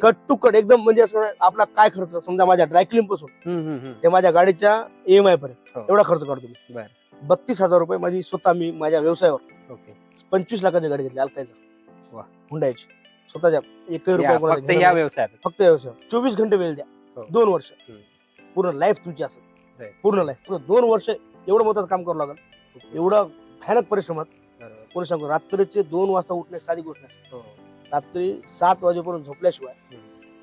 Cut to cut एकदम म्हणजे असं आपला काय खर्च समजा माझ्या ड्रायक्लिनपासून. ते माझ्या गाडीच्या ईएमआय पर्यंत हो. एवढा खर्च काढतो मी बर. बत्तीस हजार रुपये माझी स्वतः मी माझ्या व्यवसायावर ओके पंचवीस लाखाची गाडी घेतली अल्कायचा वा. हुंडायची स्वतःच्या एकही या, रुपये कोणाचा फक्त घेणं या नाही. व्यवसायात फक्त या व्यवसायावर चोवीस घंटे वेळ द्या हो. दोन वर्ष हम्म. पूर्ण लाईफ तुमची असेल Right. पूर्ण लाईफ दोन वर्ष एवढं मोठं काम करावं लागेल एवढं भयानक परिश्रमात बरोबर. कोणी सांगतो रात्रीचे दोन वाजता उठणे साधी गोष्ट नाही हो, रात्री सात वाजेपर्यंत झोपल्याशिवाय.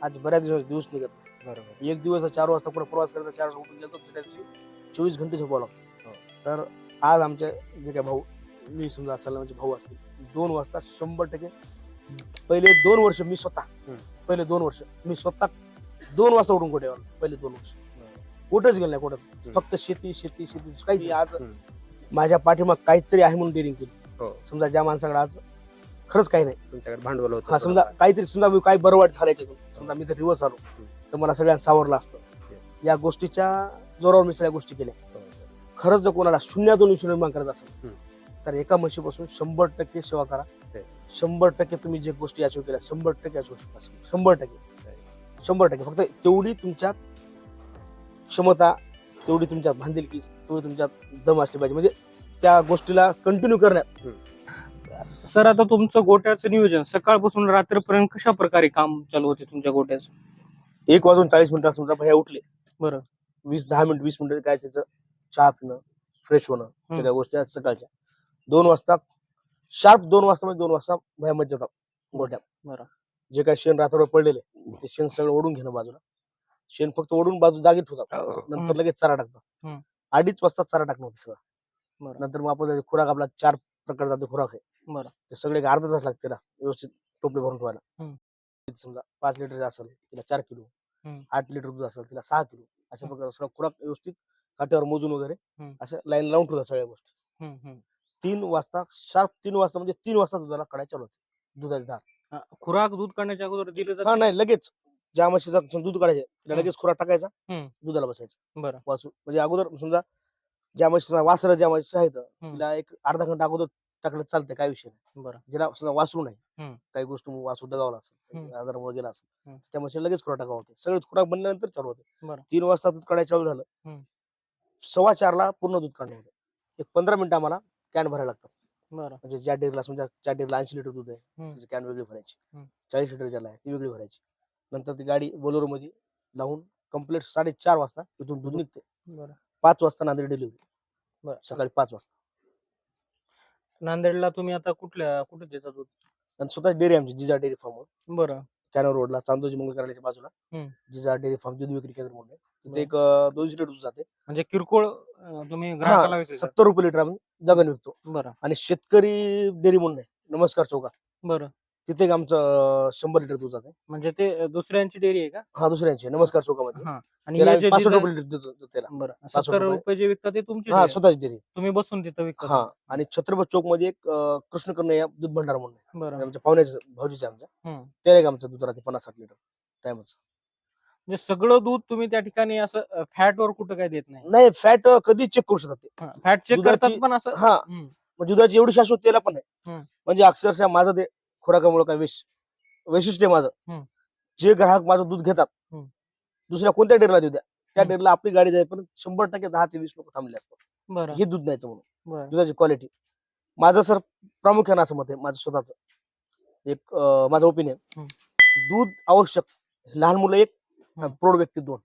आज बऱ्याच दिवस दिवस निघत नाही. बरोबर. एक दिवस चार वाजता पुढे प्रवास करायचा चार वाजता उठून गेलो दिवशी चोवीस घंटे झोपावं लागतं. हो. तर आज आमचे जे काय भाऊ मी समजा असाल म्हणजे भाऊ असतील दोन वाजता शंभर टक्के पहिले दोन वर्ष मी स्वतः हम्म. पहिले दोन वर्ष मी स्वतः दोन वाजता उठून कुठे पहिले दोन वर्ष. कुठेच गेलो नाही कुठं. फक्त शेती शेती शेती काही आज हम्म. माझ्या पाठीमाग काहीतरी आहे म्हणून डेअरिंग केली. हो. समजा ज्या माणसाकडे आज खरंच काही नाही. तुमच्याकडे भांडवल होतं हा समजा. काहीतरी समजा मी काही बरं वाईट झालं याच्यातून समजा मी तर रिवर्स आलो तर मला सगळ्यांना सावरलं असतं. या गोष्टीच्या जोरावर मी सगळ्या गोष्टी केल्या. हो. खरंच जर कोणाला शून्यातून विषय निर्माण करत असेल. तर एका म्हशीपासून शंभर टक्के सेवा करा. शंभर टक्के तुम्ही जे गोष्टी अचीव केल्या शंभर टक्के अचीव शकता शंभर टक्के. शंभर टक्के. फक्त तेवढी तुमच्यात क्षमता तेवढी तुमच्यात बांधिलकी तेवढी तुमच्यात दम असली पाहिजे. म्हणजे त्या गोष्टीला कंटिन्यू करण्यात. सर आता तुमचं गोट्याचं नियोजन सकाळपासून रात्रीपर्यंत कशा प्रकारे काम चालू होते तुमच्या गोट्याचं एक वाजून चाळीस मिनिटात समजा भैया उठले बरं. वीस दहा मिनिट वीस मिनिट काय त्याचं चहा पिणं फ्रेश होणं सगळ्या गोष्टी आहेत सकाळच्या दोन वाजता शार्प दोन वाजता म्हणजे दोन वाजता भया मज्जात गोट्यात बरं. जे काय शेण रात्रभर पडलेले ते शेण सगळं ओढून घेणं बाजूला शेण फक्त ओढून बाजू जागेत ठेवतात. नंतर लगेच चारा टाकतात. अडीच वाजता चारा टाकणं होतं सगळं. नंतर मग आपण खुराक आपला चार प्रकारचा खुराक आहे बरं. ते सगळे एक अर्धा तास लागते ना व्यवस्थित टोपले भरून ठेवायला हम्म. समजा पाच लिटरचे असेल तिला चार किलो हम्म. आठ लिटर दूध असेल तिला सहा किलो अशा प्रकारे सगळं खुराक व्यवस्थित काट्यावर मोजून वगैरे हम्म. असं लाईन लावून ठेवतात सगळ्या गोष्टी हम्म, हम्म. तीन वाजता शार्प तीन वाजता म्हणजे तीन वाजता दुधाला कडाय चालू होते दुधाची धार खुराक दूध काढण्याच्या अगोदर दिलं हा जातं नाही लगेच ज्या म्हशीचा समजा दूध काढायचे तिला हम्म. लगेच खुराक टाकायचा हम्म. दुधाला बसायचं बरं वासू म्हणजे अगोदर समजा ज्या म्हशीचा वासर ज्या म्हशी आहेत तिला एक अर्धा घंटा अगोदर टाकलं चालते काय विषय नाही. बरं. ज्याला समजा वासरू नाही हम्म. काही गोष्ट वासरू दगावला असेल हम्म. आजारामुळे गेला असेल हम्म. त्या म्हशीला लगेच खुराक टाकावं होते. सगळे खुराक बनल्यानंतर चालू होते. बरं. तीन वाजता दूध काढायचं चालू झालं. सव्वा चारला पूर्ण दूध काढणं होतं. एक पंधरा मिनिटं आम्हाला कॅन भरायला लागतात. बरं. म्हणजे ज्या डेअरला समजा ज्या डेअरला ऐंशी लिटर दूध आहे हम्म. त्याची कॅन वेगळी भरायची. हम्म. चाळीस लिटर ज्याला आहे ती वेगळी भरायची. नंतर ती गाडी बोलेरो मध्ये लावून कंप्लीट साडेचार वाजता इथून दूध निघते बरं. पाच वाजता नांदेड डिलिव्हरी बरं. सकाळी पाच वाजता. नांदेडला तुम्ही आता कुठल्या कुठे देता दूध? आणि स्वतः डेअरी आमची जिजा डेअरी फार्म बरं. कॅनर रोडला चांदोजी मंगल कार्यालयाच्या बाजूला. हम्म. जिजा डेअरी फार्म दूध विक्री केंद्र म्हणून आहे. तिथे. एक अं, दोनशे लिटर दूध जाते. म्हणजे किरकोळ अं, तुम्ही ग्राहकाला हा विक्री करता. सत्तर रुपये लिटर आम्ही जगन विकतो. बरं. आणि शेतकरी डेअरी म्हणून आहे. नमस्कार चौकात बरं. तिथे एक आमचं शंभर लिटर दूध जाते म्हणजे ते दुसऱ्यांची डेअरी आहे का? हा दुसऱ्यांची नमस्कार चौकामध्ये हा. आणि त्याला हे आम्ही जे रुपये लिटर देतो त्याला. बरं. पासष्ट सत्तर रुपये. रुपये जे विकतात ते तुमची हा dairy आहे. स्वतःची डेअरी. तुम्ही बसून तिथं विकता. हा. आणि छत्रपती चौकमध्ये एक अं, कृष्णकर्ण या दूध भंडार म्हणून आहे. बरं. आमच्या पाहुण्याच्या भाऊजीचे आमच्या. हम्म. ते एक आमचं दूध राहते पन्नास साठ लिटर. टाइमच म्हणजे सगळं दूध तुम्ही त्या ठिकाणी असं फॅट वर कुठं काय देत नाही? नाही फॅट कधी चेक करू शकतात ते फॅट चेक दुधाची- करतात पण असं? हा. हम्म. मग दुधाची एवढी शाश्वत त्याला पण आहे. हम्म. म्हणजे अक्षरशः माझं ते खुराकामुळे काय विश वैशिष्ट्य माझं. जे ग्राहक माझं दूध घेतात. दुसऱ्या कोणत्या डेअरला देऊ द्या त्या. डेअरला आपली गाडी जाईपर्यंत शंभर टक्के दहा ते वीस लोक थांबले असतात हे दूध न्यायचं म्हणून दुधाची क्वालिटी माझं सर प्रामुख्यानं असं मत आहे माझं स्वतःच एक माझं ओपिनियन. दूध आवश्यक लहान मुलं एक. प्रौढ व्यक्ती दोन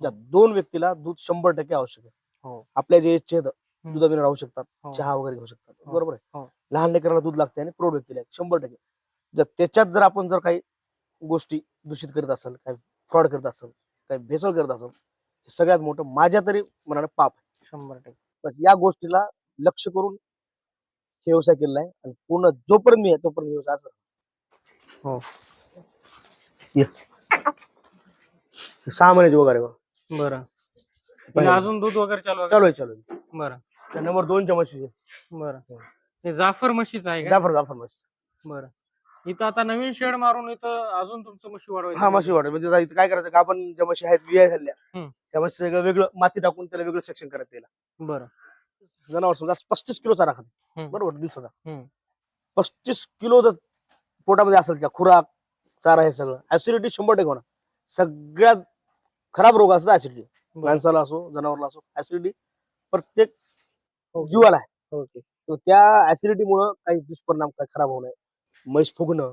या दोन व्यक्तीला दूध शंभर टक्के आवश्यक आहे हो. आपल्या जे हम्म. दुधाबिना राहू शकतात हो. चहा वगैरे घेऊ शकतात हो. बरोबर आहे. लहान लेकराला दूध लागते आणि प्रौढ व्यक्तीला शंभर टक्के जर त्याच्यात जर आपण जर काही गोष्टी दूषित करत असेल काही फ्रॉड करत असेल काही भेसळ करत असेल हे सगळ्यात मोठं माझ्या तरी मनाने पाप शंभर टक्के बस या गोष्टीला लक्ष करून हे व्यवसाय केलेला आहे आणि पूर्ण जोपर्यंत मी आहे तोपर्यंत व्यवसाय असं हो. ये. सहा महिन्याची वगैरे. बरं. म्हणजे अजून दूध वगैरे चालू चालू आहे चालू आहे? बरं नंबर दोनच्या म्हशीचे बरं हे जाफर म्हशीच आहे जाफर जाफर म्हशी बरं इथं आता नवीन शेड मारून इथं अजून तुमचं म्हशी वाढवायचं हा म्हशी वाटत म्हणजे आता इथं काय करायचं का आपण ज्या म्हशी आहेत विया झाल्या हम्म. त्या म्हशी सगळं वेगळं माती टाकून त्याला वेगळं सेक्शन करायचं त्याला. बरं. जनावर समजा पस्तीस किलो चारा खाते हम्म. बरोबर दिवसाचा. हम्म. पस्तीस किलो जर पोटामध्ये असेल त्या खुराक चारा हे सगळं ऍसिडिटी शंभर टक्के होणार. सगळ्यात खराब रोग असतो ऍसिडिटी बरं. माणसाला असो जनावरला असो ऍसिडिटी प्रत्येक ओके. जीवाला आहे. ओके तर त्या ऍसिडिटी मुळे काही दुष्परिणाम काय खराब होऊ नये. म्हैस फुगणं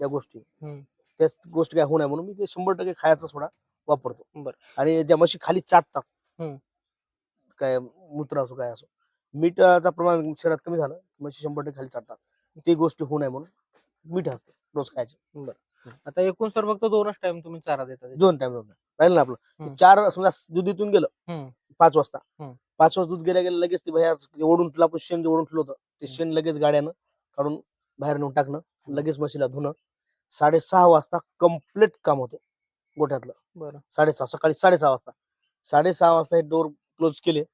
त्या गोष्टी हम्म. त्या गोष्टी काय होऊ नये म्हणून मी ते शंभर टक्के खायचा सोडा वापरतो बरं. आणि ज्या म्हशी खाली चाटतात हम्म. काय मूत्र असो काय असो मीठाचं प्रमाण शरीरात कमी झालं म्हशी शंभर टक्के खाली चाटतात ती गोष्टी होऊ नये म्हणून मीठ असते रोज खायचे आता एकूण सर फक्त दोनच टाइम तुम्ही चारा देता त्याच्यात. दोन टाइम राहील ना आपलं. चार समजा दूध इथून गेलं हम्म. पाच वाजता हम्म. पाच वाजता दूध गेल्या गेल्या लगेच ते बाहेर ओढून ठेवलं आपण शेण जे ओढून ठेवलं होतं ते शेण लगेच गाड्यानं काढून बाहेर नेऊन टाकणं लगेच म्हशीला धुणं. साडेसहा वाजता कंप्लीट काम होते गोठ्यातलं. बरं. साडेसहा सकाळी साडेसहा वाजता. साडेसहा वाजता हे डोर क्लोज केले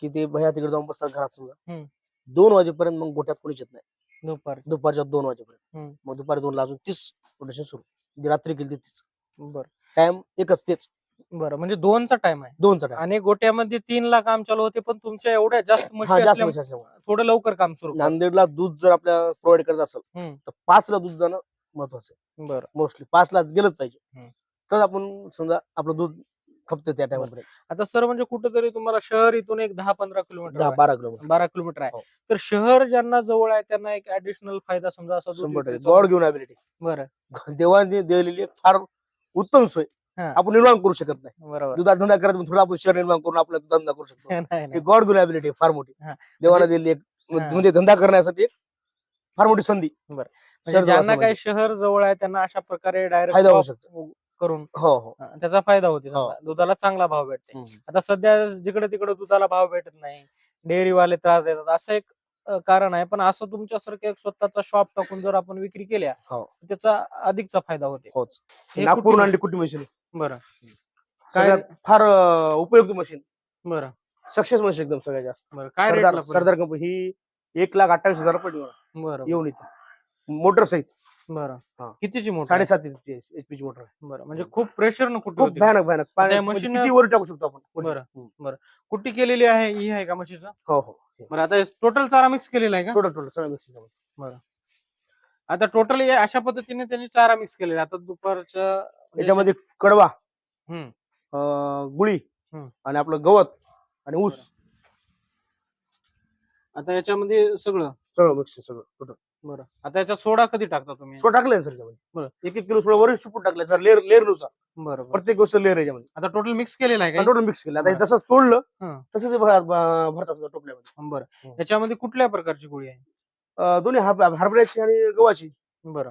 की ते भैया तिकडे जाऊन बसतात घरात समजा. हम्म. दोन वाजेपर्यंत मग गोठ्यात कोणीच येत नाही. दुपार. दुपारच्या दोन वाजेपर्यंत. मग दुपारी दोन ला अजून तीस रोटेशन सुरू. रात्री केली तीच. बरं. टाइम एकच तेच. बरं म्हणजे दोनचा टाइम आहे. दोनचा टाइम आणि गोट्यामध्ये तीन ला काम चालू होते पण तुमच्या एवढ्या जास्त हा म्हशी जास्त असल्यामुळे म्हशी असल्यामुळे. थोडं लवकर काम सुरू करा. नांदेडला दूध जर आपल्याला प्रोव्हाइड करायचं असेल हम्म. तर पाच ला दूध जाणं महत्वाचं आहे. बरं. मोस्टली पाच ला गेलंच पाहिजे. हम्म. तर आपण समजा आपलं दूध खपतं त्या टाइम आता सर म्हणजे कुठेतरी तुम्हाला शहर इथून एक दहा पंधरा किलोमीटर दहा आहे. बारा किलोमीटर. बारा किलोमीटर आहे. हो. तर शहर ज्यांना जवळ आहे त्यांना एक ऍडिशनल फायदा समजा असा दूध शंभर टक्के. विक्रीचा गॉड घेऊन ॲबिलिटी बरं. देवाने दिलेली फार उत्तम सोय. हा. आपण निर्माण करू शकत नाही बरोबर दुधात धंदा करत थोडा आपण शहर निर्माण करून आपला धंदा करू शकतो नाही, ही नाही. गॉड घेऊन ॲबिलिटी फार मोठी हा. देवाला म्हणजे- दिलेली एक हा. म्हणजे धंदा करण्यासाठी एक फार मोठी संधी म्हणजे शहर ज्यांना काही शहर जवळ आहे त्यांना अशा प्रकारे डायरेक्ट फायदा होऊ शकतो करून हो हो त्याचा फायदा होते हो. समजा. दुधाला चांगला भाव भेटते हम्म. आता सध्या जिकडे तिकडे दुधाला भाव भेटत नाही डेअरीवाले त्रास देतात असं एक अ, कारण आहे पण असं तुमच्यासारखं एक स्वतःचा शॉप टाकून जर आपण विक्री केल्या हो. तर त्याचा अधिकचा फायदा होते होच हे नागपूर कुठली मशीन बरं. काय सगळ्यात फार अं, उपयुक्त मशीन बरं. सक्सेस मशीन एकदम सगळ्यात जास्त. बरं काय सरदार कंपनी ही एक लाख अठ्ठावीस हजार रुपये. बरं येऊन इथं. मोटर सहित. बरं. हा. कितीची मोटर साडेसात एचपीची मोटर आहे. बरं म्हणजे खूप प्रेशर न कुठे खूप भयानक भयानक. पाण्या- त्या म्हणजे machine- किती वर टाकू शकतो आपण? बरं. हम्म. कुट्टी केलेली आहे? ही आहे का म्हशीचं हो हो. बरं आता टोटल चारा मिक्स केलेला आहे का? टोटल टोटल सगळं मिक्स आता टोटल अशा पद्धतीने त्यांनी चारा मिक्स केलेला आहे. आता दुपारच्या याच्यामध्ये कडवा हम्म. अं, गुळी हम्म. आणि आपलं गवत आणि ऊस आता याच्यामध्ये सगळं सगळं मिक्स सगळं टोटल बरं आता याच्यात सोडा कधी टाकता तुम्ही सोळा टाकलंय सर बरं. याच्यामध्ये एक एक किलो सोळा वर शिपूट टाकलंय सर लेअर लेअरनुसार बरं बरं. प्रत्येक गोष्ट लेअर याच्यामध्ये आता टोटल मिक्स केलेला आहे का टोटल मिक्स केलं आता हे बरं. जसं तोडलं हं. तसं ते भर- भ- भरतात सगळं टोपल्यामध्ये बरं हं. याच्यामध्ये कुठल्या प्रकारची गोळी आहे अं, दोन्ही हरभ- हरभऱ्याची आणि गव्हाची बरं.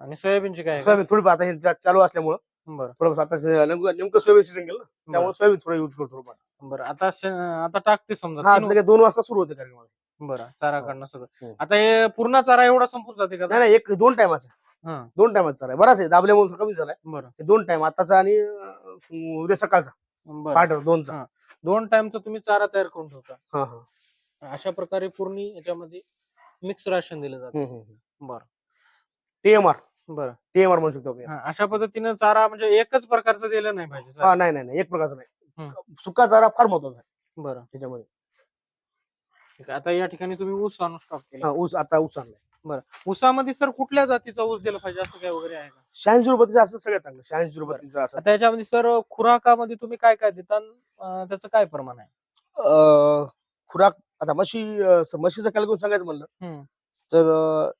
आणि सोयाबीनची काय? सोयाबीन थोडी आता हे चालू असल्यामुळं बरं. थोडं आता से- नेमकं नेमकं सोयाबीन सीझन गेलं ना त्यामुळे सोयाबीन थोडं युज करतो थोडंफार. बरं. आता श- आता टाकते समजा हा तीन- लगेच दोन वाजता सुरू होते कार्यक्रम बरं चारा काढणं सगळं. हो. आता हे पूर्ण चारा एवढा संपून जाते का? नाही नाही एक दोन टायमाचा हं. दोन टायमाचा आहे. बराच आहे दाबल्यामुळे कमी झालाय. बरं. हे दोन टाइम आताचा आणि अं, उद्या सकाळचा. बरं. पहाटे दोनचा. हा. दोन टाइमचा तुम्ही चारा तयार करून ठेवता. हा हा. अशा प्रकारे पूर्ण याच्यामध्ये मिक्स राशन दिलं जातं. बरं. टीएमआर बरं. टीएमआर म्हणू शकतो आपण हा, अशा पद्धतीने चारा म्हणजे एकच प्रकारचं दिलं नाही पाहिजे हा. नाही नाही नाही एक प्रकारचा नाही. सुका चारा फार महत्त्वाचा आहे. बरं. त्याच्यामध्ये. ठीक आहे. आता या ठिकाणी तुम्ही ऊस आणून स्टॉक हा, केला ऊस आता ऊस आणलाय. ऊसामध्ये सर कुठल्या जातीचा ऊस दिला पाहिजे? असं काय वगैरे आहे का? शहाऐंशी रुपयाचं असं सगळ्यात चांगलं शहाऐंशी रुपयाचं असं. आता याच्यामध्ये सर खुराकामध्ये तुम्ही काय काय देता? अं, त्याचं काय प्रमाण आहे? अं, खुराक आता म्हशी अं, म्हशीचं कॅल्क्युलेशन सांगायचं म्हणलं? हम्म. तर अं,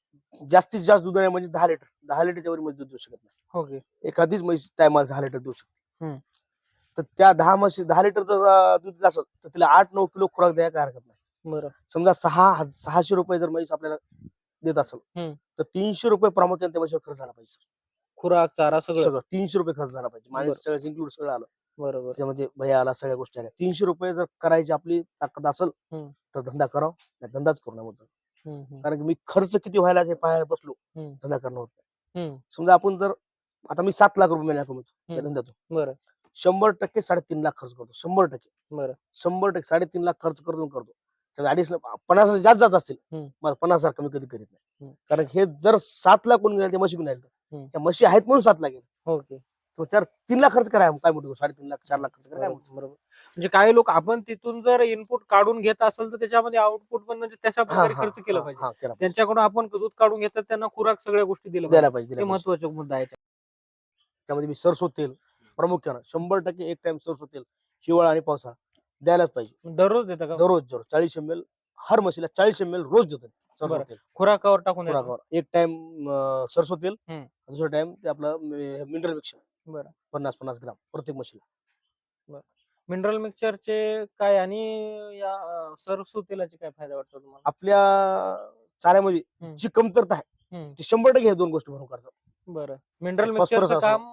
जास्तीत जास्त दूध आहे म्हणजे दहा लिटर. दहा लिटरच्या वर म्हशी दूध देऊ शकत नाही. ओके एखादीच म्हैस टायमाला दहा लिटर देऊ शकते. हम्म. तर त्या दहा म्हशी दहा लिटर जर अं, दूध देत असेल तर तिला आठ नऊ किलो खुराक द्यायला काय हरकत नाही. बरं. समजा सहा हज- सहाशे रुपये जर म्हैस आपल्याला देत असेल हम्म. तर तीनशे रुपये प्रामुख्याने त्या म्हशीवर खर्च झाला पाहिजे खुराक चारा सगळं. सगळं. तीनशे रुपये खर्च झाला पाहिजे. बरं. सगळं इन्क्लूड सगळं आलं. बरोबर. त्याच्यामध्ये भया आला सगळ्या गोष्टी आल्या. तीनशे रुपये जर करायची आपली ताकद असेल हम्म. तर धंदा करावा. नाही धंदाच करू नये म्हणतो हम्म, कारण की मी खर्च किती व्हायला ते पाहायला बसलो. धंदा करणं होत नाही समजा आपण जर आता मी सात लाख रुपये महिना कमवतो. धंद्यातून. बरं. शंभर टक्के साडेतीन लाख खर्च करतो शंभर टक्के. बरं. शंभर टक्के साडेतीन लाख खर्च करून करतो. त्यात अडीच लाख पन्नास हजार जास्त जात असतील. मला पन्नास हजार कमी कधी करीत नाही. कारण हे जर सात लाख कोण गेले ते म्हशी घेऊन. त्या म्हशी आहेत म्हणून सात लाख गेले. ओके. तो चार तीन लाख खर्च करा काय मोठी गोष्ट साडेतीन लाख चार लाख खर्च करा काय मोठी बरोबर. म्हणजे काही लोक आपण तिथून जर इनपुट काढून घेत असेल तर त्याच्यामध्ये आउटपुट पण म्हणजे तशा प्रकारे खर्च केला पाहिजे हा, केला पाहिजे. त्यांच्याकडून आपण दूध काढून घेतात त्यांना खुराक सगळ्या गोष्टी दिल्या द्यायला पाहिजे पाहिजे हे दिला पाहिजे. महत्त्वाचा मुद्दा आहे त्यामध्ये मी सरसो तेल प्रामुख्यानं शंभर टक्के एक टाइम सरसो तेल हिवाळा आणि पावसाळा द्यायलाच पाहिजे दररोज देता का दररोज जर चाळीस एम एल हर म्हशीला चाळीस एम एल रोज देतो सरसो बरं. तेल खुराकावर टाकून? खुराकावर एक टाइम सरसो तेल हम्म. दुसरा टाइम ते आपलं मिनरल मिक्सर बरं. पन्नास पन्नास ग्राम प्रत्येक म्हशीला मिनरल मिक्सरचे काय आणि या अं, सरसो तेलाचे काय फायदा वाटतो तुम्हाला? आपल्या चाऱ्यामध्ये हम्म. जी कमतरता आहे हम्म, ती शंभर टक्के ह्या दोन गोष्टी भरून काढतात बरं. मिनरल phosphorus मिक्सरचं असो. काम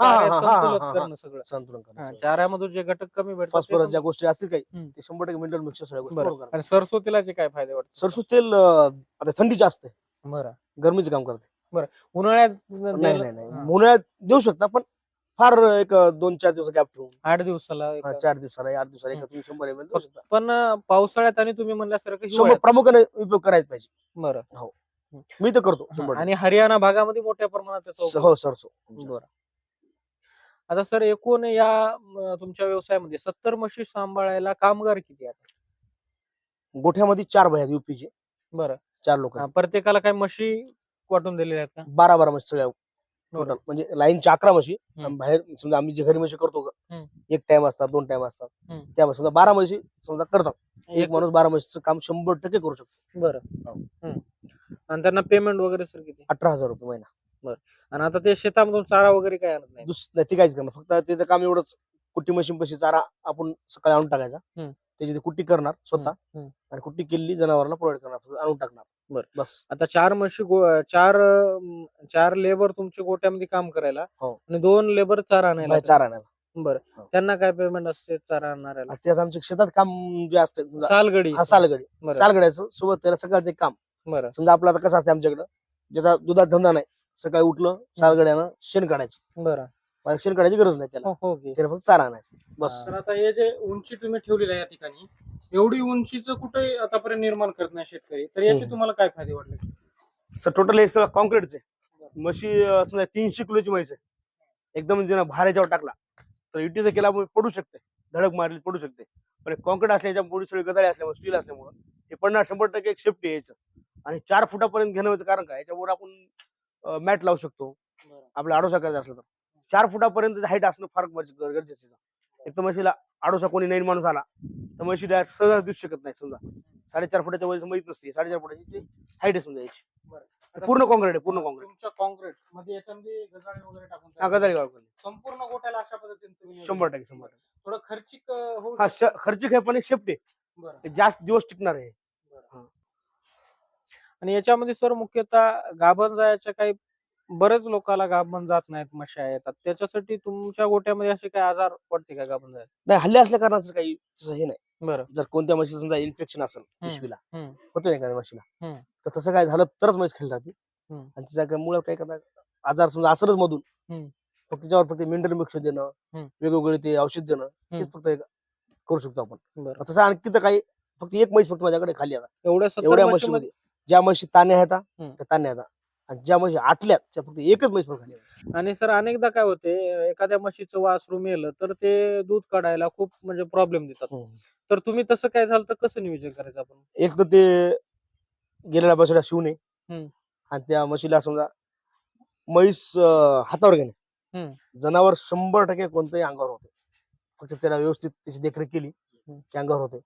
हा, हा, चाऱ्यात हा, हा, हा, हा. करणं सगळं. संतुलन हा, करण्याचं. चाऱ्यामधून जे घटक कमी भेटतात ते फॉस्फरस ज्या गोष्टी असतील काही हम्म. ते शंभर टक्के मिनरल मिक्सर सगळ्या गोष्टी बरं. भरून काढतात. आणि सरसो तेलाचे काय फायदे वाटतात? सरसो तेल अं, आता थंडी जास्त आहे. बरं. गरमीचं काम करते. उन्हाळ्यात नाही नाही नाही. हा. उन्हाळ्यात देऊ शकता पण फार एक दोन चार दिवस गॅप ठेवून. आठ दिवसाला एक- हा, चार दिवसाला आठ दिवसाला हम्म. एक तुम्ही शंभर एम पण अं, पावसाळ्यात आणि तुम्ही म्हणल्यासारखं शंभर हिवाळ्यात. प्रामुख्याने उपयोग करायचा पाहिजे. बरं. मी तर करतो हा, शंभर आणि हरियाणा भागामध्ये मोठ्या प्रमाणात त्याचा टक्के. उपयोग हो सरसो बरं. आता सर एकूण या तुमच्या व्यवसायामध्ये सत्तर म्हशी सांभाळायला कामगार किती आहेत? गोठ्यामध्ये चार बाय आहेत युपीचे बरं. चार लोक हा, प्रत्येकाला काही म्हशी वाटून दिलेल्या आहेत का? बारा बारा म्हशी सगळ्या टोटल म्हणजे लाईनच्या अकरा म्हशी. आणि बाहेर समजा आम्ही जे घरी म्हशी करतो का. एक टाइम असतात दोन टाइम असतात. हम्म. त्या समजा बारा म्हशी समजा करतात. एक माणूस बारा म्हशीचं काम शंभर टक्के करू शकतो. बरं. हो. आणि त्यांना पेमेंट वगैरे सर किती? अठरा हजार रुपये महिना. आणि आता ते शेतामधून चारा वगैरे काय आणत नाही ते काहीच करणार. फक्त त्याचं काम एवढंच कुट्टी मशीन पशी चारा आपण सकाळी आणून टाकायचा. हम्म. त्याची ती कुट्टी करणार स्वतः हम्म. आणि कुट्टी केलेली जनावरांना प्रोव्हाइड करणार आणून टाकणार. बरं. बस. आता चार म्हशी गो- चार अं, चार लेबर तुमच्या गोट्यामध्ये काम करायला हो. आणि दोन लेबर चारा आणायला बाहेर चारा आणायला. बरं. हो. त्यांना काय पेमेंट असते चारा आणणाऱ्याला? आणि त्यात आमच्या शेतात काम जे असतं समजा सालगडी. हा सालगडी. बरं. सालगड्याचं सोबत त्याला सकाळचं एक काम. बरं. समजा आपलं आता कसं असतं आमच्याकडं ज्याचा दुधात धंदा नाही सकाळी उठलं सालगड्यानं शेण काढायचं. बरं. शेण काढायची गरज नाही त्याला. हो हो की. त्याला फक्त चारा आणायचं. बस. तर आता हे जे उंची तुम्ही ठेवलेली आहे या ठिकाणी एवढी उंचीचं कुठे आतापर्यंत निर्माण करत नाही शेतकरी? तर याचे हम्म. तुम्हाला काय फायदे वाटले? सर टोटल एक सगळं कॉन्क्रीटचे म्हशी अं, समजा तीनशे किलोची म्हैस आहे. एकदम जर भार याच्यावर टाकला. तर इटीचं केला पडू शकते. धडक मारली पडू शकते. पण कॉन्क्रीट असल्याच्या पुढे सगळी गजाळी असल्यामुळे स्टील असल्यामुळे हे पडणार शंभर टक्के एक सेफ्टी यायचं आणि चार फुटापर्यंत घेण्याचं कारण काय? याच्यावर आपण मॅट लावू शकतो. आपला आडोसा करायचा असला तर. चार फुटापर्यंत हाईट असणं फार गरजे- गरजेचं एक तर म्हशीला आडोसा कोणी नवीन माणूस आला तर म्हशी डायरेक्ट सहज दिसू शकत नाही समजा. साडेचार फुटाच्या वरची माहीत नसते साडेचार फुटाची हाईट आहे समजा याची. पूर्ण कॉन्क्रीट आहे पूर्ण कॉन्क्रीट कॉन्क्रीटमध्ये याच्यामध्ये गजाळी वगैरे टाकून संपूर्ण गोट्याला अशा पद्धतीने शंभर. टक्के शंभर टक्के. थोडं खर्चिक होऊ हा खर्चिक आहे पण एक बरं. आहे जास्त दिवस टिकणार आहे. आणि याच्यामध्ये सर मुख्यतः गाभण जायच्या काही बरेच लोकांना गाभण जात नाहीत मशा येतात त्याच्यासाठी तुमच्या गोट्यामध्ये असे काही आजार पडते का गाभण जायचे नाही हल्ले असल्या कारणाचं काही तसं हे नाही बरं जर कोणत्या म्हशी समजा इन्फेक्शन असेल. पिशवीला हम्म. होतं एखाद्या म्हशीला हम्म. तर तसं काय झालं तरच म्हैस खाली राहते हम्म. आणि तिच्या काय मुळात काय करणार आजार समजा असलच मधून हम्म. फक्त त्याच्यावर फक्त मिनरल मिक्स देणं हम्म. वेगवेगळे ते औषध देणं हम्म. हेच फक्त एक करू शकतो आपण बरं तसं आणखी तर काही फक्त एक म्हैस फक्त माझ्याकडे खाली आता एवढ्या सत्तर एवढ्या म्हशीमध्ये म्हशीमध्ये ज्या म्हशी ताण्या आहेत हा, हम्म. त्या ताण्या आहेत. आणि ज्या म्हशी आटल्यात त्या फक्त एकच म्हैस खाली. आणि सर अनेकदा काय होते एखाद्या म्हशीचं वासरू मेलं तर ते दूध काढायला खूप म्हणजे प्रॉब्लेम देतात तर तुम्ही तसं काय झालं तर कसं नियोजन करायचं आपण एक तर ते गेलेल्या बसला शिवणे हम्म. आणि त्या म्हशीला समजा म्हैस अं, हातावर घेणे. जनावर शंभर टक्के कोणत्याही अंगावर होते फक्त त्याला व्यवस्थित त्याची देखरेख केली हम्म. की अंगावर होते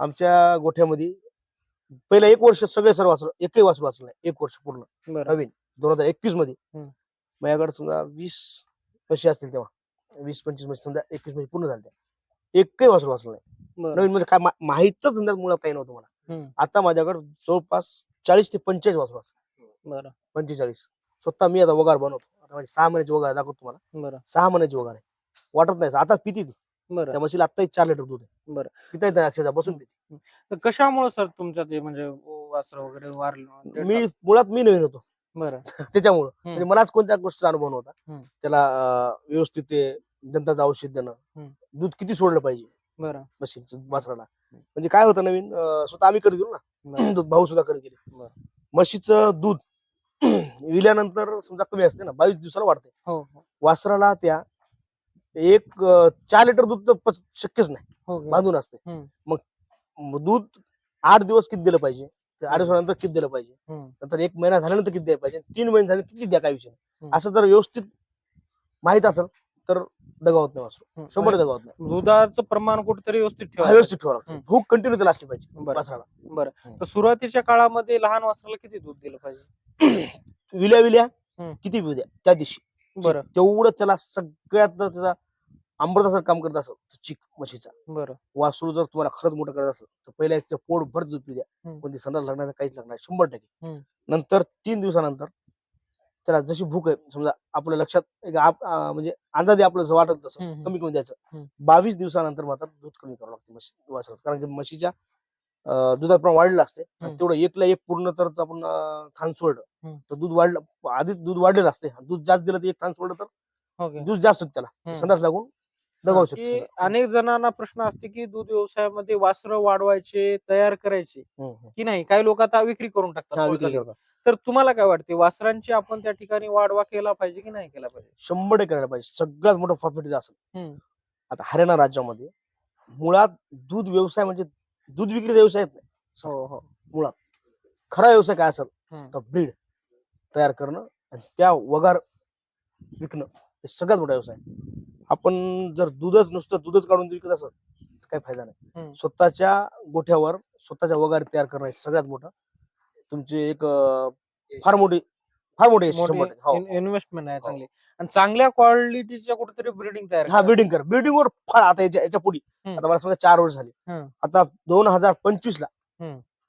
आमच्या गोठ्यामध्ये पहिलं एक वर्ष सगळे सर वाचलं एकही वाचलं वाचलं नाही. एक वर्ष पूर्ण. बरं. नवीन दोन हजार एकवीसमध्ये. हम्म. माझ्याकडे समजा वीस म्हशी असतील तेव्हा? वीस पंचवीस म्हशी समजा एकवीस म्हशी पूर्ण झाल्या एकही वासरू वाचलं नाही. बरं. नवीन म्हणजे काय मा- माहीतच धंद्यात मुळात काही नव्हतं मला. हम्म. आता माझ्याकडे जवळपास चाळीस ते पंचेचाळीस वासरू असतात बरं. पंचेचाळीस. स्वतः मी आता वगार बनवतो. आता माझी सहा महिन्याची वगार आहे, दाखवतो तुम्हाला. बरं. सहा महिन्याची वगार आहे. वाटत नाही आता पिती ती. बरं. त्या म्हशीला आत्ताही चार लिटर दूध आहे. बरं. पिता येते अक्षरशः बसून पिते. तर कशामुळे सर तुमच्या ते म्हणजे वासर वगैरे वारलं? मी मुळात मी नवीन होतो. बरं. त्याच्यामुळं. म्हणजे मलाच कोणत्या गोष्टीचा अनुभव नव्हता. हम्म. त्याला अं, व्यवस्थित ते दंताचं औषध देणं. हम्म. दूध किती सोडलं पाहिजे? बरं. म्हशीचं वासराला. म्हणजे काय होतं नवीन अं, स्वतः आम्ही करत गेलो ना. बरं. दूध भाऊ सुद्धा करत गेले. बरं. म्हशीचं दूध विल्यानंतर समजा कमी असते ना बावीस दिवसाला वाढते. हो हो. वासराला त्या एक अं, चार लिटर दूध तर पच- शक्यच नाही हो का? बांधून असते हम्म. मग मग दूध आठ दिवस किती दिलं पाहिजे ते आठ दिवसानंतर किती दिलं पाहिजे हम्म. नंतर एक महिना झाल्यानंतर किती द्यायला पाहिजे तीन महिने झाले किती द्या काय विषय नाही. हम्म. असं जर व्यवस्थित माहीत असेल तर दगावत नाही वासरू हम्म. शंभर दगावत नाही दुधाचं प्रमाण कुठेतरी व्यवस्थित हा, ठेवा व्यवस्थित ठेवा लागतं हम्म. भूक कंटिन्यू त्याला असली पाहिजे बरं वासराला बरं हम्म. तर सुरुवातीच्या काळामध्ये लहान वासराला किती दूध दिलं पाहिजे विल्या विल्या हम्म. किती पिऊ द्या त्या दिवशी बरं तेवढं त्याला सगळ्यात जर त्याचा अमृतासारखं काम करत असेल तर चिक म्हशीचा बरं वासरू जर तुम्हाला खरंच मोठं करत असेल तर पहिल्या त्या पोट भर दूध पिऊ द्या हम्म. कोणती संडास लागणार नाही, काहीच लागणार नाही, शंभर टक्के हम्म. नंतर तीन दिवसानंतर त्याला जशी भूक आहे समजा आपल्या लक्षात एक आप- म्हणजे अंदाजे आपलं जसं वाटत तसं हम्म, हम्म. कमी कमी द्यायचं हम्म. बावीस दिवसानंतर मात्र दूध कमी करावं लागतं म्हशी कारण की म्हशीच्या दुधात प्रमाण वाढलेलं असते. तेवढं एकला एक पूर्ण तर आपण थान सोडलं. तर दूध वाढलं आधीच दूध वाढलेलं असते दूध जास्त दिलं तर एक थान सोडलं तर हो? दूध जास्त होतं त्याला. संडास लागून दगावू शकतो अनेक जणांना प्रश्न असते की दूध व्यवसायामध्ये वासरं वाढवायचे तयार करायचे. की नाही काही लोक आता विक्री करून टाकतात हा. तर तुम्हाला काय वाटते वासरांची आपण त्या ठिकाणी वाढवा केला पाहिजे की नाही केला पाहिजे शंभर करायला पाहिजे सगळ्यात मोठं प्रॉफिट असेल. आता हरियाणा राज्यामध्ये मुळात दूध व्यवसाय म्हणजे दूध विक्रीचा व्यवसाय नाही. हो हो. खरा व्यवसाय काय असेल हम्म. तर ब्रीड तयार करणं आणि त्या वगार विकणं हे सगळ्यात मोठा व्यवसाय आपण जर दूधच नुसतं दूधच काढून विकत असेल तर काही फायदा नाही. स्वतःच्या गोठ्यावर स्वतःच्या वगार तयार करणं हे सगळ्यात मोठं. तुमची एक अं, फार मोठी फार मोठी. हो. इन्व्हेस्टमेंट आहे हो. चांगली आणि चांगल्या क्वालिटीच्या कुठेतरी ब्रिडिंग तयार हा करा. बिल्डिंग कर बिल्डिंग वर फार आता याच्यापुढे. आता मला समजा चार वर्ष झाली. आता दोन हजार पंचवीस ला.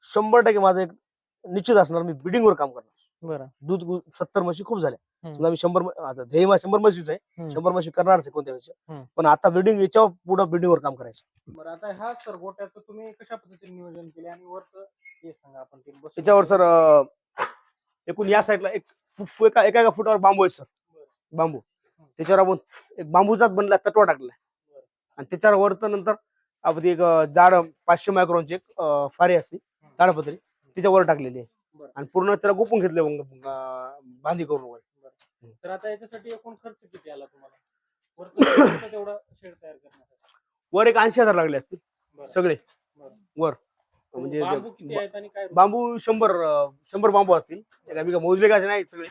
शंभर टक्के माझं एक निश्चित असणार मी बिल्डिंग वर काम करणार बरं दूध सत्तर म्हशी खूप झाल्या. समजा मी शंभर आता ध्येय शंभर म्हशीच आहे. शंभर म्हशी करणारच आहे कोणत्या वेळेस. पण आता बिल्डिंग याच्यावर पुढे बिल्डिंग वर काम करायचं बरं आता ह्या सर गोट्याचं तुम्ही कशा पद्धतीने नियोजन केले आणि वरचं हे सांगा आपण त्याच्यावर सर एकूण या साईडला एक एका एका एका फुटावर बांबू आहे सर. बांबू. त्याच्यावर आपण एक बांबूचाच बनला तटवा टाकलाय. आणि त्याच्यावर वरत नंतर आपण एक जाड पाचशे मायक्रोनची एक फारी असते ताडपत्री. तिच्यावर टाकलेली आहे. आणि पूर्ण त्याला गुपून घेतले बांधी करून वगैरे. तर आता याच्यासाठी एकूण खर्च किती आला तुम्हाला? वर एक ऐंशी हजार लागले असतील. सगळे. वर. म्हणजे बांबू किती बा- आहेत आणि काय बांबू शंभर अं, शंभर बांबू असतील. ते काय मी काय मोजले का नाही सगळे.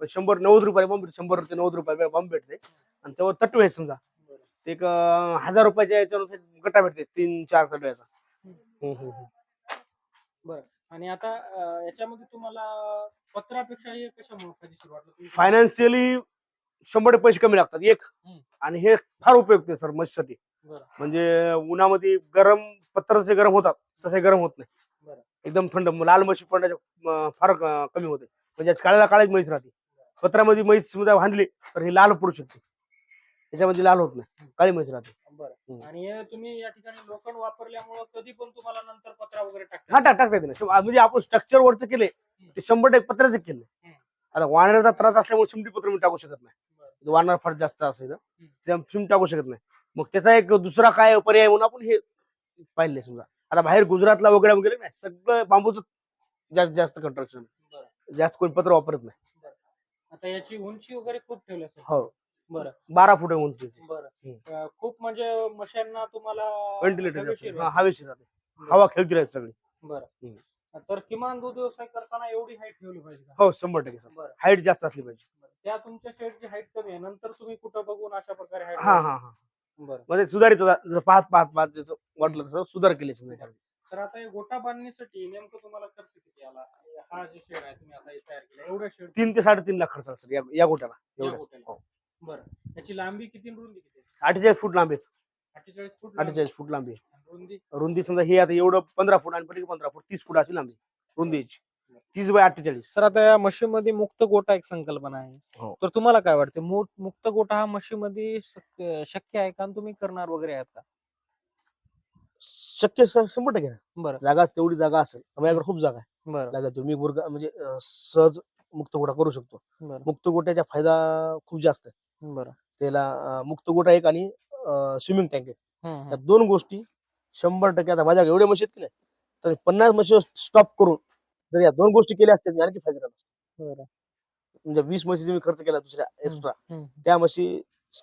पण शंभर नव्वद रुपये बांबू शंभर ते नव्वद रुपये बांबू भेटते आणि त्यावर तटवे आहेत समजा. ते एक अं, हजार रुपयाच्या याच्यावर गट्टा भेटते तीन चार तटव्याचा. हम्म, हम्म, हम्म. आणि आता अं, याच्यामध्ये तुम्हाला पत्रापेक्षा हे कशामुळे फायदेशीर वाटलं? तुम्ही- फायनान्शियली शंभर टक्के पैसे कमी लागतात. एक. हम्म. आणि हे फार उपयुक्त आहे सर म्हशीसाठी बरं. म्हणजे उन्हामध्ये गरम पत्र जसे गरम होतात. तसे गरम होत नाही. एकदम थंड लाल म्हशी पडण्याचे अं, फार कमी होते. म्हणजे काळ्याला काळीच म्हैस राहते. पत्रामध्ये म्हैस समजा बांधली तर ही लाल पडू शकते. त्याच्यामध्ये लाल होत नाही. काळी म्हैस राहते. आणि हे तुम्ही या ठिकाणी लोखंड वापरल्यामुळे कधी पण तुम्हाला नंतर पत्रा वगैरे हा टाक टाकता येते म्हणजे आपण स्ट्रक्चर वरच केले ते शंभर टक्के पत्राचे केले. आता वानराचा त्रास असल्यामुळे शिमटी पत्र मी टाकू शकत. नाही. वानर फार जास्त असेल त्या शिम टाकू शकत नाही. मग त्याचा एक दुसरा काय पर्याय म्हणून आपण हे पाहिले समजा. आता बाहेर गुजरातला वगैरे वगैरे नाही सगळं बांबूच जास्त जास्त कंस्ट्रक्शन बरं. जास्त कोणी पत्र वापरत नाही. आता याची उंची वगैरे खूप ठेवली असेल. हो. बरं. बारा फुट उंची. बरं. खूप म्हणजे मशांना तुम्हाला व्हेंटिलेटर हवेशीर राहते. हवा खेळती राहते सगळी. बरं. तर किमान दूध व्यवसाय करताना एवढी हाईट ठेवली पाहिजे? हो शंभर टक्के हाईट जास्त असली पाहिजे. त्या तुमच्या शेडची हाईट कमी आहे. नंतर तुम्ही कुठं बघून अशा प्रकारे हा? हा हा. म्हणजे सुधारित पाहत पाहत पाहत जसं वाटलं तसं सुधार केले. तर आता गोटा बांधण्यासाठी नेमकं तुम्हाला खर्च किती आला? हा जे शेड आहे तुम्ही आता हे तयार केला. एवढ्या शेड? तीन ते साडेतीन लाख खर्च असेल या या गोट्याला. या एवढ्याच. गोट्याला. हो. बरं. याची लांबी किती रुंदी किती? अठ्ठेचाळीस फूट लांबी. अठ्ठेचाळीस फूट लांबी. अठ्ठेचाळीस फूट लांबी रुंदी? रुंदी समजा हे आता एवढं पंधरा फूट आणि पंधरा फूट तीस फूट अशी लांबी रुंदीची. तीस बाय अठ्ठेचाळीस. तर आता या म्हशीमध्ये मुक्त गोटा एक संकल्पना आहे. हो. तर तुम्हाला काय वाटते? मु- मुक्त गोटा हा म्हशीमध्ये शक- शक्य आहे का? आणि तुम्ही करणार वगैरे आहेत का? शक्य स- शंभर टक्के आहे. बरं. जागा तेवढी जागा असेल माझ्याकडे खूप जागा आहे. बरं. जागा तुम्ही गुरगा म्हणजे अं, सहज मुक्त गोटा करू शकतो. बरं. मुक्त गोट्याचा फायदा खूप जास्त आहे. बरं. त्याला अं, मुक्त गोटा एक आणि स्विमिंग टँक आहे हम्म, या. दोन गोष्टी शंभर टक्के आता माझ्या एवढ्या म्हशी आहेत की नाही? तर पन्नास म्हशी स्टॉप करून जर या दोन गोष्टी केल्या असत्या मी आणखी फायदा झाला बरं. म्हणजे वीस म्हशी तुम्ही खर्च केला दुसऱ्या एक्स्ट्रा हम्म. त्या म्हशी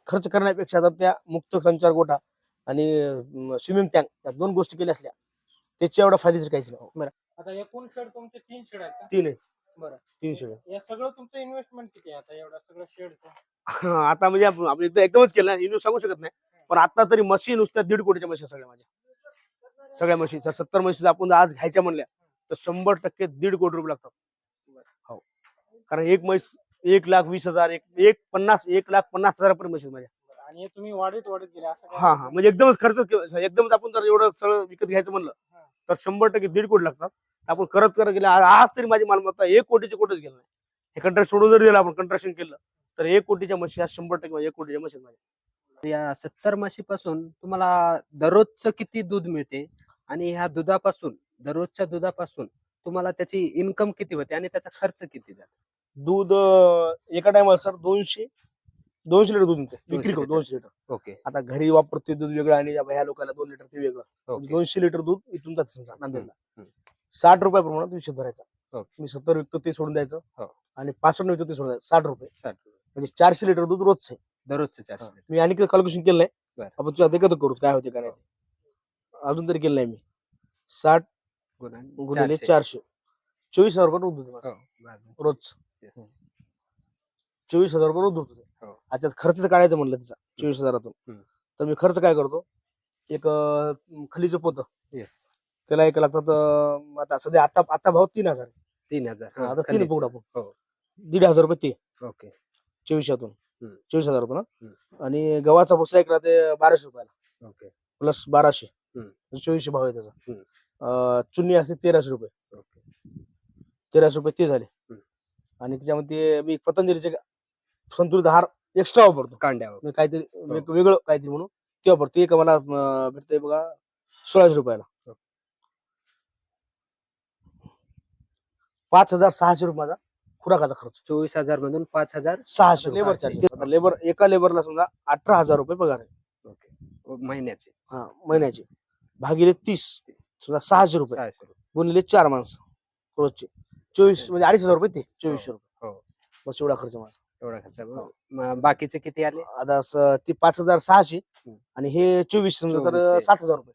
खर्च करण्यापेक्षा जर त्या मुक्त संचार गोठा आणि स्विमिंग टँक या दोन गोष्टी केल्या असल्या त्याची एवढा फायदेशीर काहीच नाही. आता एकूण शेड तुमचे तीन शेड आहेत का? तीन आहे. बरं. तीन शेड या सगळं तुमचं इन्व्हेस्टमेंट किती आहे आता? एवढं सगळं शेडचं? आता म्हणजे आपण आपण एकदा एकदमच केलं ना इन्व्हेस्ट सांगू शकत नाही. पण आता तरी म्हशी नुसत्या दीड कोटीच्या आहेत सगळ्या माझ्या. सगळ्या जर सत्तर म्हशी आपण आज घ्यायच्या म्हणल्या तर शंभर टक्के दीड कोटी रुपये लागतात. हो. कारण एक म्हैस एक लाख वीस हजार एक एक पन्नास एक लाख पन्नास हजारापर्यंत म्हशी आहेत माझ्या. आणि हे तुम्ही वाढीत वाढीत गेले असं हा हा. म्हणजे एकदमच खर्च के- एकदमच आपण जर एवढं सगळं विकत घ्यायचं म्हणलं तर शंभर टक्के दीड कोटी लागतात. आपण करत करत गेले आ- आज तरी माझी मालमत्ता एक कोटीचे कोटीच गेलं नाही. हे कंट्रॅक्ट सोडून जर दिलं आपण कंट्रॅक्शन केलं तर एक कोटीच्या म्हशी आज शंभर टक्के एक कोटीच्या म्हशी आहेत माझ्या. या सत्तर म्हशीपासून तुम्हाला दररोजचं किती दूध मिळते? आणि ह्या दुधापासून दररोजच्या दुधापासून तुम्हाला त्याची इन्कम किती होते आणि त्याचा खर्च किती जातो? दूध अं, एका टायमाला सर दोनशे दोनशे लिटर दूध निघते विक्री करू लिटर. दोनशे लिटर. ओके. आता घरी वापरते दूध वेगळं आणि ह्या लोकांना दोन लिटर ते वेगळं. म्हणजे ओके. दोनशे लिटर दूध इथून जाते समजा नांदेडला. हम्म. साठ रुपया प्रमाणात विषय धरायचा. ओके. मी सत्तर विकतो ते सोडून द्यायचं. हो. आणि पासष्ट विकतो ते सोडून द्यायचं. साठ रुपये. साठ रुपये. म्हणजे चारशे लिटर दूध रोजचं आहे. दररोजचं चारशे लिटर. मी आणि कॅल्क्युलेशन केलं नाही. आपण तुझ्या देखत करू काय होते काय नाही ते. अजून तरी केलं नाही मी. साठ गुणिले चारशे. चारशे चोवीस हजार रुपये दूध होतं माझं. हो, बरं. रोज Yes. चोवीस हजार रुपये रोज दूध होते हो. अच्छा खर्च तर काढायचं म्हणलं तिचा चोवीस हजारातून हम्म. तर मी खर्च काय करतो एक अं, खलीचं पोतं Yes. त्याला एक लागतात अं, आता सध्या आता आता भाव तीन हजार आहे. तीन हजार हा, आता तीन. पकडू हो. दीड हजार रुपये ते ओके चोवीसशेतून हम्म. चोवीस हजारातून आणि गव्हाचा भुसा एक राहते बाराशे रुपयाला ओके प्लस बाराशे हम्म. चोवीसशे भाव आहे त्याचा हम्म. अं, चुन्नी असते तेराशे रुपये. तेराशे रुपये ते झाले. हम्म. आणि त्याच्यामध्ये मी पतंजलीचे संतुलित आहार एक्स्ट्रा वापरतो. कांड्यावर मी काहीतरी वेग- वेगळं काहीतरी म्हणून ते वापरतो. एक मला अं, भेटतंय बघा सोळाशे रुपयाला. हो. पाच हजार सहाशे रुपये माझा खुराकाचा खर्च. चोवीस हजार मधून पाच हजार सहाशे लेबर. चार्जेस आता लेबर एका लेबरला समजा अठरा हजार रुपये पगार आहे. महिन्याचे. हा महिन्याचे. भागिले तीस. समजा सहाशे रुपये. सहाशे रुपये. गुणिले चार माणसं. रोजचे. चोवीस म्हणजे अडीच हजार रुपये ते. चोवीसशे रुपये. हो. बस एवढा खर्च माझा. एवढा खर्च. हो. मग बाकीचे किती आले? आता स- ते पाच हजार सहाशे हम्म. आणि हे चोवीस समजा तर. सात हजार रुपये.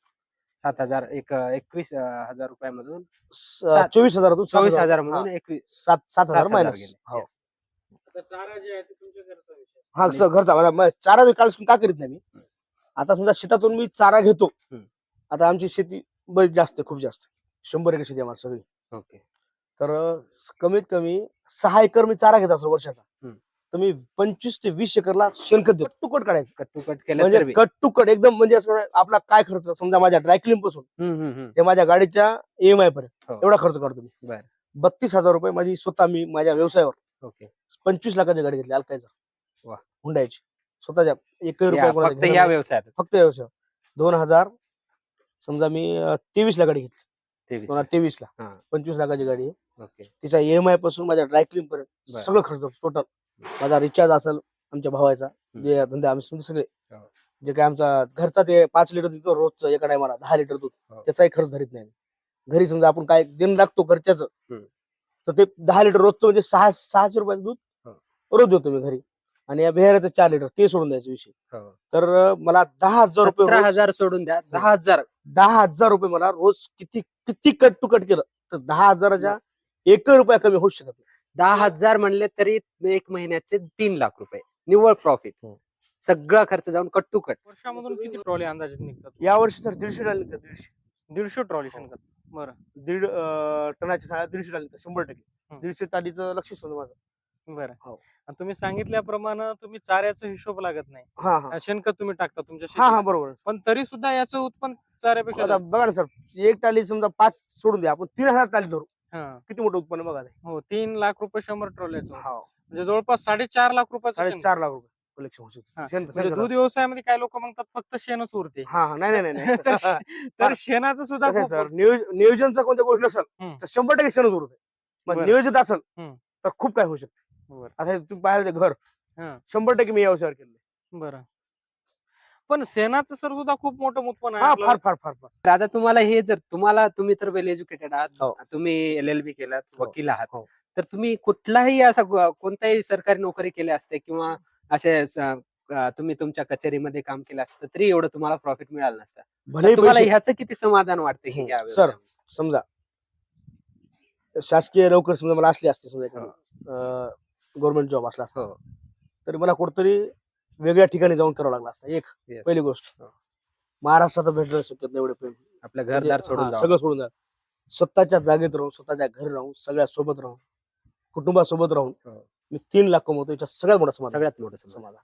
सात हजार एक एकवीस अं, हजार रुपयामधून स- सात- चोवीस हजारातून सात चोवीस हजार. हा, मधून एकवीस. सात सात हजार सात मायनस गेले. हो. Yes. आता चारा जे आहे ते तुमच्या घरचा विषय हा आणि- स- घरचा. माझा म- चारा काल का करीत नाही मी. आता समजा शेतातून मी चारा घेतो. हम्म. आता आमची शेती बरीच जास्त खूप जास्त. शंभर एकर शेती आहे आम्हाला सगळी ओके तर कमीत कमी सहा एकर मी चारा घेत असतो वर्षाचा हम्म. तर मी पंचवीस ते वीस एकरला शेणखत देतो तुकट काढायचं कट टू कट केलं म्हणजे तर बी. कट टू कट एकदम म्हणजे असं आपला काय खर्च समजा माझ्या ड्रायक्लिंगपासून हम्म, हम्म, हम्म. ते माझ्या गाडीच्या ईएमआय पर्यंत हो. एवढा खर्च काढतो मी बर बत्तीस हजार रुपये माझी स्वतः मी माझ्या व्यवसायावर ओके पंचवीस लाखाची गाडी घेतली अल्कायचा. हुंडायची स्वतःच्या एक रुपया या- कोणाचा फक्त घेणं या नाही. व्यवसायात फक्त व्यवसाय दोन हजार समजा मी तेवीस ला गाडी घेतली तेवीस दोन हजार तेवीस ला हा. पंचवीस लाखाची गाडी आहे ओके तिचा ईएमआयपासून माझ्या ड्रायक्लिंग पर्यंत बर. सगळं खर्च टोटल माझा रिचार्ज असेल आमच्या भावाचा हम्म. जे धंदे आम्ही समजा सगळे हो. जे काय आमचा घरचा ते पाच लिटर देतो रोजचं एका टायमाला दहा लिटर दूध हो. त्याचाही खर्च धरीत नाही घरी समजा आपण काय देणं लागतो घरच्याच हम्म. तर ते दहा लिटर रोजचं म्हणजे सहा सहाशे रुपयाचं दूध हो. रोज देतो मी घरी आणि या बिहाराचं चार लिटर ते सोडून द्यायचं विषय. हो. तर मला दहा हजार रुपये सतरा रोज- हजार सोडून द्या. दहा हजार. दहा हजार रुपये मला रोज किती किती कट टू कट केलं तर दहा हजाराच्या एक रुपया कमी होऊ शकत नाही. दहा हजार म्हणले तरी एक महिन्याचे तीन लाख रुपये. निव्वळ प्रॉफिट हो. सगळा खर्च जाऊन कट टू कट वर्षामधून किती ट्रॉली अंदाजित निघतात? या वर्षी तर दीडशे डाल निघतात दीडशे. दीडशे ट्रॉली शेणखत बरं. दीड अं, साड्या दीडशे डाल निघतात शंभर टक्के. हम्म. दीडशे टालीचं लक्ष असतं माझं. बरं हो. आणि तुम्ही सांगितल्याप्रमाणे तुम्ही चाऱ्याचा हिशोब लागत नाही हा हा शेणखत तुम्ही टाकता तुमच्या हा हा शेतीत. बरोबर पण तरी सुद्धा याचं उत्पन्न चाऱ्यापेक्षा आता जास्त. बघा ना सर एक टाली समजा पाच सोडून द्या आपण तीन हजार टाली धरू हा. किती मोठं उत्पन्न बघा ते. हो तीन लाख रुपये शंभर ट्रॉल्याचं हा म्हणजे जवळपास साडेचार लाख रुपयाचं शेण. साडेचार लाख रुपये कलेक्शन होऊ शकतं हा, शेण- म्हणजे दूध व्यवसायामध्ये काय लोक म्हणतात फक्त शेणच उरते हा हा नाही नाही नाही तर नाही तर शेणाचं सुद्धा कसं आहे खूप सर नियोज- नियोजनचा कोणत्या गोष्ट नसेल हम्म. तर शंभर टक्के शेणच उरत मग बरं. नियोजित असेल हम्म. तर खूप काय होऊ शकतं बरं. आता हे तुम्ही पाहिलं ते घर हा. शंभर टक्के मी या व्यवसायावर केलं बरं पण शेणाचं सर सुद्धा खूप मोठं उत्पन्न आहे हा. फार फार फार फार तर आता तुम्हाला हे जर तुम्हाला तुम्ही तर वेल एज्युकेटेड हो. आहात तुम्ही एल एल बी केलात हो. वकील आहात हो. तर तुम्ही कुठलाही असा गो- कोणताही सरकारी नोकरी केली असते किंवा असे स- अं, तुम्ही तुमच्या कचेरीमध्ये काम केलं असतं तरी एवढं तुम्हाला प्रॉफिट मिळालं नसतं तर भलेही तुम्हाला पैसे ह्याचं किती समाधान वाटते हम्म, या सर. व्यवसायामध्ये? समजा शासकीय नोकरी समजा मला असली असते समजा गव्हर्नमेंट जॉब असला असता हो. तरी मला कुठतरी वेगळ्या ठिकाणी जाऊन करावं लागलं असतं एक Yes. पहिली गोष्ट हो. महाराष्ट्रात भेटणं शक्यत नाही एवढे प्रेम आपलं म्हणजे, घरदार सोडून हा, जावं. सगळं सोडून जा स्वतःच्या जागेत राहून स्वतःच्या घरी राहून सगळ्या सोबत राहून कुटुंबासोबत राहून हो. मी तीन लाख कमवतो याच्यात सगळ्यात मोठा समाधान सगळ्यात मोठं समाधान. समाधान